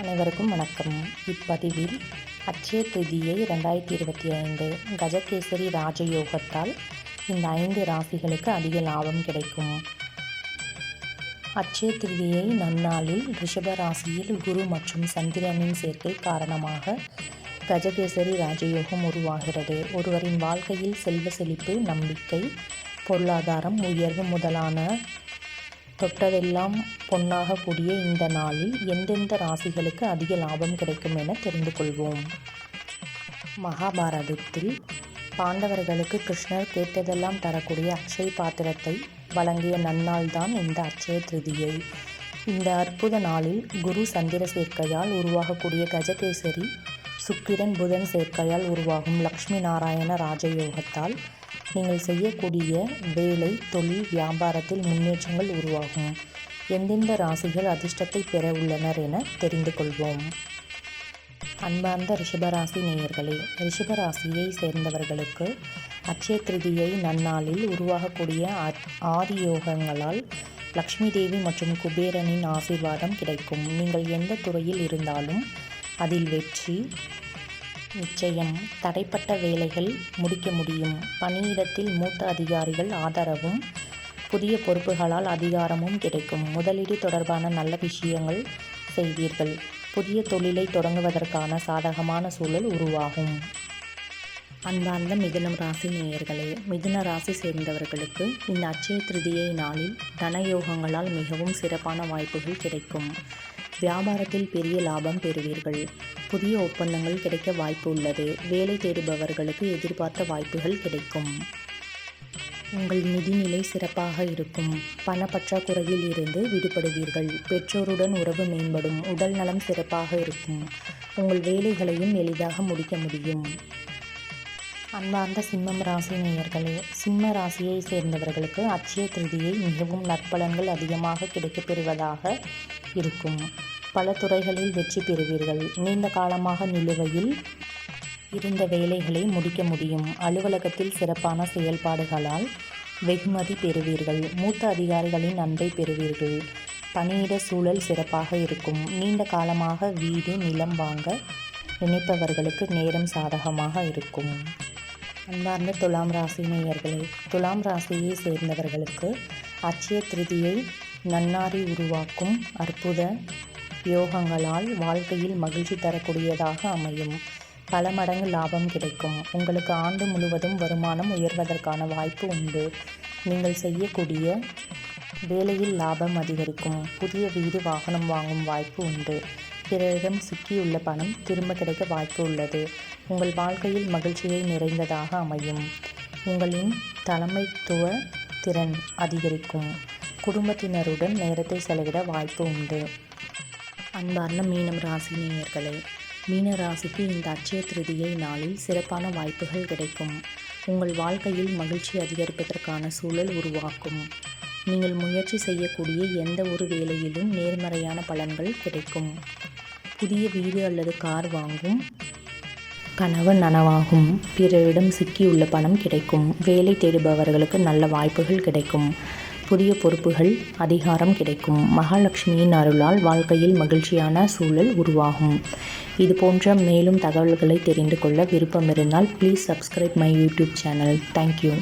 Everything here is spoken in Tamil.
அனைவருக்கும் வணக்கம். இப்பதிவில் அட்சய திருதியை ரெண்டாயிரத்தி இருபத்தி ஐந்து கஜகேசரி ராஜயோகத்தால் இந்த ஐந்து ராசிகளுக்கு அதிக லாபம் கிடைக்கும். அட்சய திருதியை நன்னாளில் ரிஷப ராசியில் குரு மற்றும் சந்திரனின் சேர்க்கை காரணமாக கஜகேசரி ராஜயோகம் உருவாகிறது. ஒருவரின் வாழ்க்கையில் செல்வ செழிப்பு நம்பிக்கை பொருளாதாரம் உயர்வு முதலான தொட்டதெல்லாம் பொன்னாகக்கூடிய இந்த நாளில் எந்தெந்த ராசிகளுக்கு அதிக லாபம் கிடைக்கும் என தெரிந்து கொள்வோம். மகாபாரதத்தில் பாண்டவர்களுக்கு கிருஷ்ணர் கேட்டதெல்லாம் தரக்கூடிய அக்ஷய பாத்திரத்தை வழங்கிய நன்னாள் தான் இந்த அட்சய திருதியை. இந்த அற்புத நாளில் குரு சந்திர சேர்க்கையால் உருவாகக்கூடிய கஜகேசரி சுக்கிரன் புதன் சேர்க்கையால் உருவாகும் லக்ஷ்மி நாராயண ராஜயோகத்தால் நீங்கள் செய்யக்கூடிய வேலை தொழில் வியாபாரத்தில் முன்னேற்றங்கள் உருவாகும். எந்தெந்த ராசிகள் அதிர்ஷ்டத்தை பெற உள்ளனர் என தெரிந்து கொள்வோம். அன்பார்ந்த ரிஷபராசி நேயர்களே ரிஷபராசியை சேர்ந்தவர்களுக்கு அட்சய திருதியை நன்னாளில் உருவாகக்கூடிய ஆதி யோகங்களால் லக்ஷ்மி தேவி மற்றும் குபேரனின் ஆசீர்வாதம் கிடைக்கும். நீங்கள் எந்த துறையில் இருந்தாலும் அதில் வெற்றி நிச்சயம் தடைப்பட்ட வேலைகள் முடிக்க முடியும். பணியிடத்தில் மூத்த அதிகாரிகள் ஆதரவும் புதிய பொறுப்புகளால் அதிகாரமும் கிடைக்கும். முதலீடு தொடர்பான நல்ல விஷயங்கள் செய்வீர்கள். புதிய தொழிலை தொடங்குவதற்கான சாதகமான சூழல் உருவாகும். அன்பார்ந்த மிதுனம் ராசி நேயர்களே மிதுன ராசி சேர்ந்தவர்களுக்கு இந்த அச்சய திருதியை நாளில் தனயோகங்களால் மிகவும் சிறப்பான வாய்ப்புகள் கிடைக்கும். வியாபாரத்தில் பெரிய லாபம் பெறுவீர்கள். புதிய ஒப்பந்தங்கள் கிடைக்க வாய்ப்பு உள்ளது. வேலை தேடுபவர்களுக்கு எதிர்பார்த்த வாய்ப்புகள் கிடைக்கும். உங்கள் நிதிநிலை சிறப்பாக இருக்கும். பணப்பற்றாக்குறையில் இருந்து விடுபடுவீர்கள். பெற்றோருடன் உறவு மேம்படும். உடல் நலம் சிறப்பாக இருக்கும். உங்கள் வேலைகளையும் எளிதாக முடிக்க முடியும். அன்பார்ந்த சிம்மம் ராசி நேயர்களே சிம்ம ராசியை சேர்ந்தவர்களுக்கு அச்சய திருதியை மிகவும் நற்பலன்கள் அதிகமாக கிடைக்கப்பெறுவதாக இருக்கும். பல துறைகளில் வெற்றி பெறுவீர்கள். நீண்ட காலமாக நிலுவையில் இருந்த வேலைகளை முடிக்க முடியும். அலுவலகத்தில் சிறப்பான செயல்பாடுகளால் வெகுமதி பெறுவீர்கள். மூத்த அதிகாரிகளின் அன்பை பெறுவீர்கள். பணியிட சூழல் சிறப்பாக இருக்கும். நீண்ட காலமாக வீடு நிலம் வாங்க நினைப்பவர்களுக்கு நேரம் சாதகமாக இருக்கும். அன்பார்ந்த துலாம் ராசி நேயர்களே துலாம் ராசியை சேர்ந்தவர்களுக்கு அச்சய திருதியை நன்னாரி உருவாக்கும் அற்புத யோகங்களால் வாழ்க்கையில் மகிழ்ச்சி தரக்கூடியதாக அமையும். பல மடங்கு லாபம் கிடைக்கும். உங்களுக்கு ஆண்டு முழுவதும் வருமானம் உயர்வதற்கான வாய்ப்பு உண்டு. நீங்கள் செய்யக்கூடிய வேலையில் லாபம் அதிகரிக்கும். புதிய வீடு வாகனம் வாங்கும் வாய்ப்பு உண்டு. பிறரிடம் சிக்கியுள்ள பணம் திரும்ப கிடைக்க வாய்ப்பு உள்ளது. உங்கள் வாழ்க்கையில் மகிழ்ச்சியை நிறைந்ததாக அமையும். உங்களின் தலைமைத்துவ திறன் அதிகரிக்கும். குடும்பத்தினருடன் நேரத்தை செலவிட வாய்ப்பு உண்டு. அன்பார்ந்த மீனம் ராசி நேயர்களே மீன ராசிக்கு இந்த அட்சய திருதியை நாளில் சிறப்பான வாய்ப்புகள் கிடைக்கும். உங்கள் வாழ்க்கையில் மகிழ்ச்சி அதிகரிப்பதற்கான சூழல் உருவாக்கும். நீங்கள் முயற்சி செய்யக்கூடிய எந்த ஒரு வேலையிலும் நேர்மறையான பலன்கள் கிடைக்கும். புதிய வீடு அல்லது கார் வாங்கும். கனவு நனவாகும். பிறரிடம் சிக்கியுள்ள பணம் கிடைக்கும். வேலை தேடுபவர்களுக்கு நல்ல வாய்ப்புகள் கிடைக்கும். புதிய பொறுப்புகள் அதிகாரம் கிடைக்கும். மகாலட்சுமியின் அருளால் வாழ்க்கையில் மகிழ்ச்சியான சூழல் உருவாகும். இது போன்ற மேலும் தகவல்களை தெரிந்து கொள்ள விருப்பம் இருந்தால் please subscribe my YouTube channel thank you